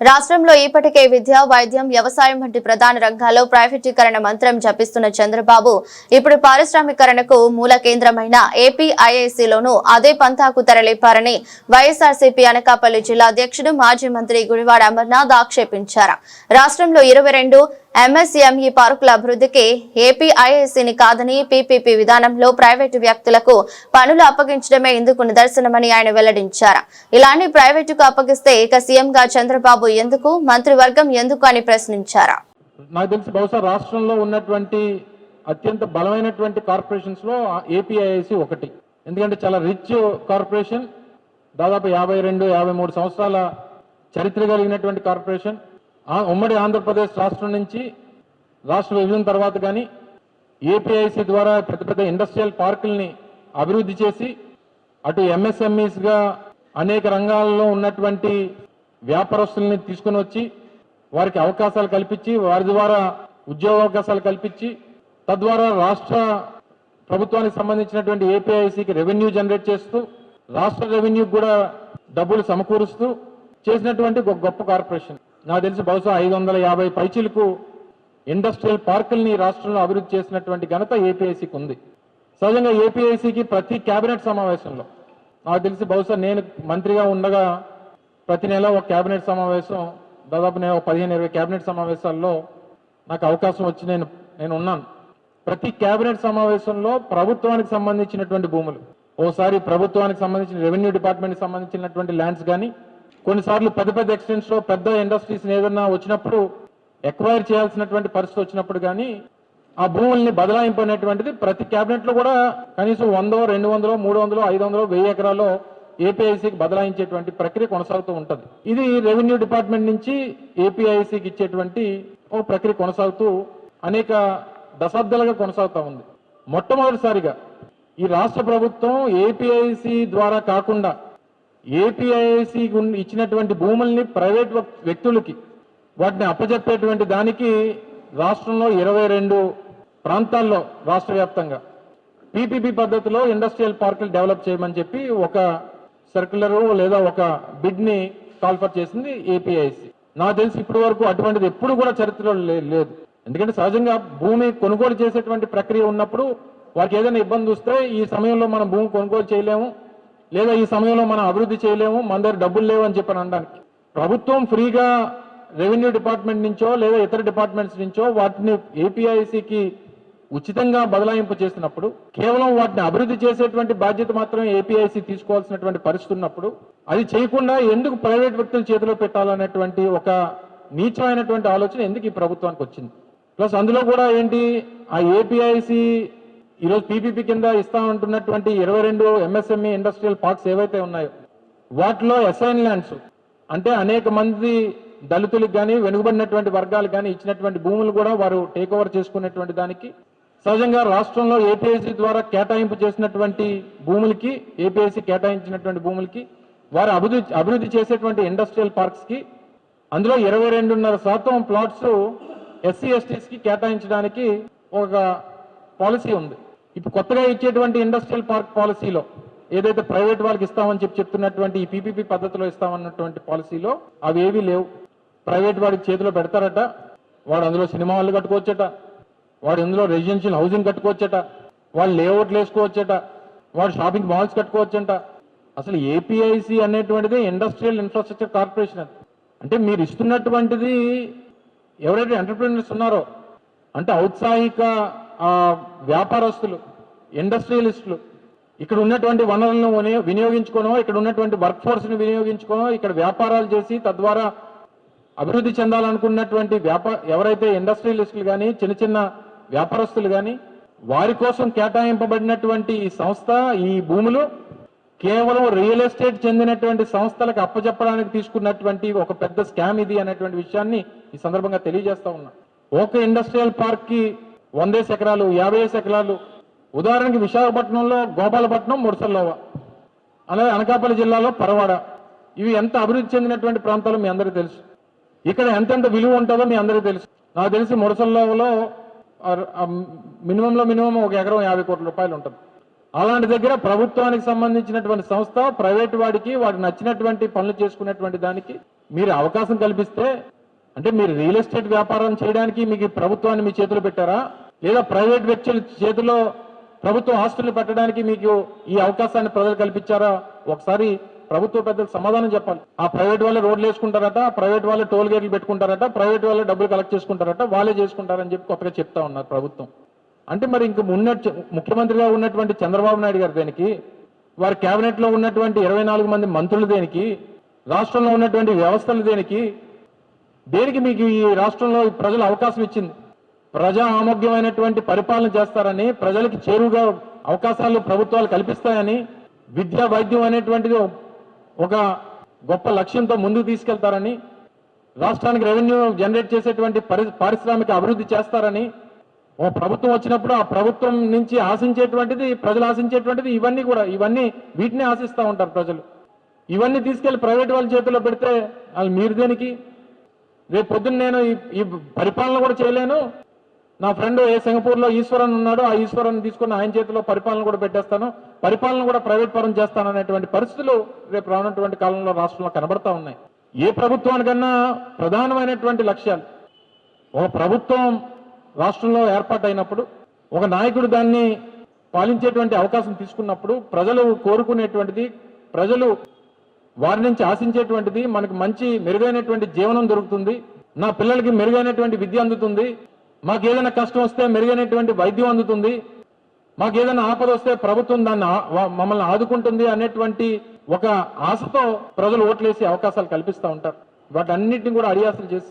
రాష్ట్రంలో ఇప్పటికే విద్య వైద్యం వ్యవసాయం వంటి ప్రధాన రంగాల్లో ప్రైవేటీకరణ మంత్రం జపిస్తున్న చంద్రబాబు ఇప్పుడు పారిశ్రామికరణకు మూల కేంద్రమైన ఏపీఐఐసిలోనూ అదే పంతాకు తెరలేపారని వైఎస్ఆర్సీపీ అనకాపల్లి జిల్లా అధ్యక్షుడు మాజీ మంత్రి గుడివాడ అమర్నాథ్ ఆక్షేపించారు. రాష్ట్రంలో ఇరవై రెండు ఎంఎస్ఎంఈ పార్కుల అభివృద్ధికి ఏపీఐఎస్సీని కాదని పీపీపీ విధానంలో ప్రైవేటు వ్యక్తులకు పనులు అప్పగించడమే ఇందుకు నిదర్శనమని ఆయన వెల్లడించారు. ఇలాంటి ప్రైవేటుకు అప్పగిస్తే ఇక సీఎంగా చంద్రబాబు ఎందుకు మంత్రివర్గం ఎందుకు అని ప్రశ్నించారు. నాకు తెలిసి బహుశా రాష్ట్రంలో ఉన్నటువంటి అత్యంత బలమైనటువంటి కార్పొరేషన్స్లో ఏపీఐఎస్సీ ఒకటి. ఎందుకంటే చాలా రిచ్ కార్పొరేషన్ దాదాపు యాభై రెండు యాభై మూడు సంవత్సరాల చరిత్ర కలిగినటువంటి కార్పొరేషన్. ఉమ్మడి ఆంధ్రప్రదేశ్ రాష్ట్రం నుంచి రాష్ట్ర విభజన తర్వాత కానీ ఏపీఐసి ద్వారా పెద్ద పెద్ద ఇండస్ట్రియల్ పార్కుల్ని అభివృద్ధి చేసి అటు ఎంఎస్ఎంఈస్గా అనేక రంగాల్లో ఉన్నటువంటి వ్యాపారస్తుల్ని తీసుకుని వచ్చి వారికి అవకాశాలు కల్పించి వారి ద్వారా ఉద్యోగ అవకాశాలు కల్పించి తద్వారా రాష్ట్ర ప్రభుత్వానికి సంబంధించినటువంటి ఏపీఐసికి రెవెన్యూ జనరేట్ చేస్తూ రాష్ట్ర రెవెన్యూ కూడా డబ్బులు సమకూరుస్తూ చేసినటువంటి గొప్ప కార్పొరేషన్. నాకు తెలిసి బహుశా ఐదు వందల యాభై పైచీలకు ఇండస్ట్రియల్ పార్కుల్ని రాష్ట్రంలో అభివృద్ధి చేసినటువంటి ఘనత ఏపీఐసికి ఉంది. సహజంగా ఏపీఐసికి ప్రతి కేబినెట్ సమావేశంలో నాకు తెలిసి బహుశా నేను మంత్రిగా ఉండగా ప్రతి నెల ఒక కేబినెట్ సమావేశం దాదాపు నేను ఒక పదిహేను ఇరవై కేబినెట్ సమావేశాల్లో నాకు అవకాశం వచ్చి నేను నేను ఉన్నాను. ప్రతి కేబినెట్ సమావేశంలో ప్రభుత్వానికి సంబంధించినటువంటి భూములు ఓసారి ప్రభుత్వానికి సంబంధించిన రెవెన్యూ డిపార్ట్మెంట్కి సంబంధించినటువంటి ల్యాండ్స్ కానీ కొన్నిసార్లు పెద్ద పెద్ద ఎక్స్టెంట్స్లో పెద్ద ఇండస్ట్రీస్ ఏదన్నా వచ్చినప్పుడు ఎక్వైర్ చేయాల్సినటువంటి పరిస్థితి వచ్చినప్పుడు కానీ ఆ భూముల్ని బదలాయింపు అనేటువంటిది ప్రతి కేబినెట్లో కూడా కనీసం వందో రెండు వందలో మూడు వందలో ఐదు వందలో వెయ్యి ఎకరాల్లో ఏపీఐసికి బదలాయించేటువంటి ప్రక్రియ కొనసాగుతూ ఉంటుంది. ఇది రెవెన్యూ డిపార్ట్మెంట్ నుంచి ఏపీఐసికి ఇచ్చేటువంటి ఒక ప్రక్రియ కొనసాగుతూ అనేక దశాబ్దాలుగా కొనసాగుతూ ఉంది. మొట్టమొదటిసారిగా ఈ రాష్ట్ర ప్రభుత్వం ఏపీఐసి ద్వారా కాకుండా ఏపీఐసి ఇచ్చినటువంటి భూముల్ని ప్రైవేట్ వ్యక్తులకి వాటిని అప్పచెప్పేటువంటి దానికి రాష్ట్రంలో ఇరవై రెండు ప్రాంతాల్లో రాష్ట్ర వ్యాప్తంగా పీపీపీ పద్ధతిలో ఇండస్ట్రియల్ పార్కులు డెవలప్ చేయమని చెప్పి ఒక సర్కులర్ లేదా ఒక బిడ్ని కాల్ఫర్ చేసింది ఏపీఐసి. నాకు తెలిసి ఇప్పటి వరకు అటువంటిది ఎప్పుడు కూడా చరిత్రలో లే- లేదు. ఎందుకంటే సహజంగా భూమి కొనుగోలు చేసేటువంటి ప్రక్రియ ఉన్నప్పుడు వారికి ఏదైనా ఇబ్బంది వస్తే ఈ సమయంలో మనం భూమి కొనుగోలు చేయలేము. లేదా ఈ సమయంలో మనం అభివృద్ధి చేయలేము మన దగ్గర డబ్బులు లేవు అని చెప్పని అనడానికి. ప్రభుత్వం ఫ్రీగా రెవెన్యూ డిపార్ట్మెంట్ నుంచో లేదా ఇతర డిపార్ట్మెంట్స్ నుంచో వాటిని ఏపీఐసికి ఉచితంగా బదలాయింపు చేసినప్పుడు కేవలం వాటిని అభివృద్ధి చేసేటువంటి బాధ్యత మాత్రమే ఏపీఐసి తీసుకోవాల్సినటువంటి పరిస్థితి ఉన్నప్పుడు అది చేయకుండా ఎందుకు ప్రైవేట్ వ్యక్తుల చేతిలో పెట్టాలనేటువంటి ఒక నీచమైనటువంటి ఆలోచన ఎందుకు ఈ ప్రభుత్వానికి వచ్చింది? ప్లస్ అందులో కూడా ఏంటి? ఆ ఏపీఐసి ఈరోజు పీపీపీ కింద ఇస్తా ఉంటున్నటువంటి ఇరవై రెండు ఎంఎస్ఎంఈ ఇండస్ట్రియల్ పార్క్స్ ఏవైతే ఉన్నాయో వాటిలో అసైన్ ల్యాండ్స్ అంటే అనేక మంది దళితులకు కానీ వెనుకబడినటువంటి వర్గాలకు కానీ ఇచ్చినటువంటి భూములు కూడా వారు టేక్ ఓవర్ చేసుకునేటువంటి దానికి. సహజంగా రాష్ట్రంలో ఏపీఎస్సీ ద్వారా కేటాయింపు చేసినటువంటి భూములకి ఏపీఎస్సీ కేటాయించినటువంటి భూములకి వారు అభివృద్ధి అభివృద్ధి చేసేటువంటి ఇండస్ట్రియల్ పార్క్స్కి అందులో ఇరవై రెండున్నర శాతం ప్లాట్స్ ఎస్సీ ఎస్టీస్కి కేటాయించడానికి ఒక పాలసీ ఉంది. ఇప్పుడు కొత్తగా ఇచ్చేటువంటి ఇండస్ట్రియల్ పార్క్ పాలసీలో ఏదైతే ప్రైవేట్ వాళ్ళకి ఇస్తామని చెప్పి చెప్తున్నటువంటి ఈ పీపీపీ పద్ధతిలో ఇస్తామన్నటువంటి పాలసీలో అవి ఏవీ లేవు. ప్రైవేట్ వాడికి చేతిలో పెడతారట వాడు అందులో సినిమా హాల్ కట్టుకోవచ్చట వాడు ఇందులో రెసిడెన్షియల్ హౌసింగ్ కట్టుకోవచ్చట వాళ్ళు లేఅవుట్లు వేసుకోవచ్చట వాడు షాపింగ్ మాల్స్ కట్టుకోవచ్చంట. అసలు ఏపీఐసి అనేటువంటిది ఇండస్ట్రియల్ ఇన్ఫ్రాస్ట్రక్చర్ కార్పొరేషన్ అంటే మీరు ఇస్తున్నటువంటిది ఎవరైతే ఎంటర్ప్రీనర్స్ ఉన్నారో అంటే ఔత్సాహిక వ్యాపారస్తులు ఇండస్ట్రియలిస్టులు ఇక్కడ ఉన్నటువంటి వనరులను వినియోగించుకోనో ఇక్కడ ఉన్నటువంటి వర్క్ ఫోర్స్ని వినియోగించుకోనో ఇక్కడ వ్యాపారాలు చేసి తద్వారా అభివృద్ధి చెందాలనుకున్నటువంటి వ్యాపార ఎవరైతే ఇండస్ట్రియలిస్టులు కానీ చిన్న చిన్న వ్యాపారస్తులు కానీ వారి కోసం కేటాయింపబడినటువంటి ఈ సంస్థ ఈ భూములు కేవలం రియల్ ఎస్టేట్ చెందినటువంటి సంస్థలకు అప్పచెప్పడానికి తీసుకున్నటువంటి ఒక పెద్ద స్కామ్ ఇది అనేటువంటి విషయాన్ని ఈ సందర్భంగా తెలియజేస్తా ఉన్నా. ఒక ఇండస్ట్రియల్ పార్క్కి వందేసి ఎకరాలు యాభై ఎకరాలు ఉదాహరణకి విశాఖపట్నంలో గోపాలపట్నం ముడసల్లోవ. అలాగే అనకాపల్లి జిల్లాలో పరవాడ. ఇవి ఎంత అభివృద్ధి చెందినటువంటి ప్రాంతాలు మీ అందరికీ తెలుసు. ఇక్కడ ఎంతెంత విలువ ఉంటుందో మీ అందరికీ తెలుసు. నాకు తెలిసి ముడసల్లోవలో మినిమంలో మినిమం ఒక ఎకరం యాభై కోట్ల రూపాయలు ఉంటుంది. అలాంటి దగ్గర ప్రభుత్వానికి సంబంధించినటువంటి సంస్థ ప్రైవేట్ వాడికి వాడు నచ్చినటువంటి పనులు చేసుకునేటువంటి దానికి మీరు అవకాశం కల్పిస్తే అంటే మీరు రియల్ ఎస్టేట్ వ్యాపారం చేయడానికి మీకు ప్రభుత్వాన్ని మీ చేతిలో పెట్టారా? లేదా ప్రైవేట్ వ్యక్తుల చేతిలో ప్రభుత్వ హాస్టల్ పెట్టడానికి మీకు ఈ అవకాశాన్ని ప్రజలు కల్పించారా? ఒకసారి ప్రభుత్వ పెద్దలు సమాధానం చెప్పాలి ఆ ప్రైవేట్ వాళ్ళే రోడ్లు వేసుకుంటారట ప్రైవేట్ వాళ్ళే టోల్ గేట్లు పెట్టుకుంటారట ప్రైవేట్ వాళ్ళే డబ్బులు కలెక్ట్ చేసుకుంటారట వాళ్ళే చేసుకుంటారని చెప్పి కొత్తగా చెప్తా ఉన్నారు ప్రభుత్వం. అంటే మరి ఇంక ఉన్న ముఖ్యమంత్రిగా ఉన్నటువంటి చంద్రబాబు నాయుడు గారు దేనికి వారి కేబినెట్లో ఉన్నటువంటి ఇరవై నాలుగు మంది మంత్రులు దేనికి రాష్ట్రంలో ఉన్నటువంటి వ్యవస్థలు దేనికి దేనికి మీకు ఈ రాష్ట్రంలో ప్రజలు అవకాశం ఇచ్చింది? ప్రజా ఆమోగ్యమైనటువంటి పరిపాలన చేస్తారని ప్రజలకు చేరువుగా అవకాశాలు ప్రభుత్వాలు కల్పిస్తాయని విద్యా వైద్యం అనేటువంటిది ఒక గొప్ప లక్ష్యంతో ముందుకు తీసుకెళ్తారని రాష్ట్రానికి రెవెన్యూ జనరేట్ చేసేటువంటి పరి పారిశ్రామిక అభివృద్ధి చేస్తారని ఓ ప్రభుత్వం వచ్చినప్పుడు ఆ ప్రభుత్వం నుంచి ఆశించేటువంటిది ప్రజలు ఆశించేటువంటిది ఇవన్నీ కూడా ఇవన్నీ వీటిని ఆశిస్తూ ఉంటారు ప్రజలు. ఇవన్నీ తీసుకెళ్ళి ప్రైవేట్ వాళ్ళ చేతిలో పెడితే వాళ్ళు మీరు దేనికి? రేపు పొద్దున్న నేను ఈ పరిపాలన కూడా చేయలేను నా ఫ్రెండ్ ఏ సింగపూర్లో ఈశ్వరన్ ఉన్నాడు ఆ ఈశ్వరన్ తీసుకుని ఆయన చేతిలో పరిపాలన కూడా పెట్టేస్తాను. పరిపాలన కూడా ప్రైవేట్ పరం చేస్తాను అనేటువంటి పరిస్థితులు రేపు రానున్నటువంటి కాలంలో రాష్ట్రంలో కనబడతా ఉన్నాయి. ఏ ప్రభుత్వానికన్నా ప్రధానమైనటువంటి లక్ష్యాలు? ఒక ప్రభుత్వం రాష్ట్రంలో ఏర్పాటైనప్పుడు ఒక నాయకుడు దాన్ని పాలించేటువంటి అవకాశం తీసుకున్నప్పుడు ప్రజలు కోరుకునేటువంటిది ప్రజలు వారి నుంచి ఆశించేటువంటిది మనకు మంచి మెరుగైనటువంటి జీవనం దొరుకుతుంది నా పిల్లలకి మెరుగైనటువంటి విద్య అందుతుంది మాకు ఏదైనా కష్టం వస్తే మెరుగైనటువంటి వైద్యం అందుతుంది. మాకు ఏదైనా ఆపద వస్తే ప్రభుత్వం దాన్ని మమ్మల్ని ఆదుకుంటుంది అనేటువంటి ఒక ఆశతో ప్రజలు ఓట్లేసి అవకాశాలు కల్పిస్తూ ఉంటారు. వాటన్నిటిని కూడా అడియాసలు చేసి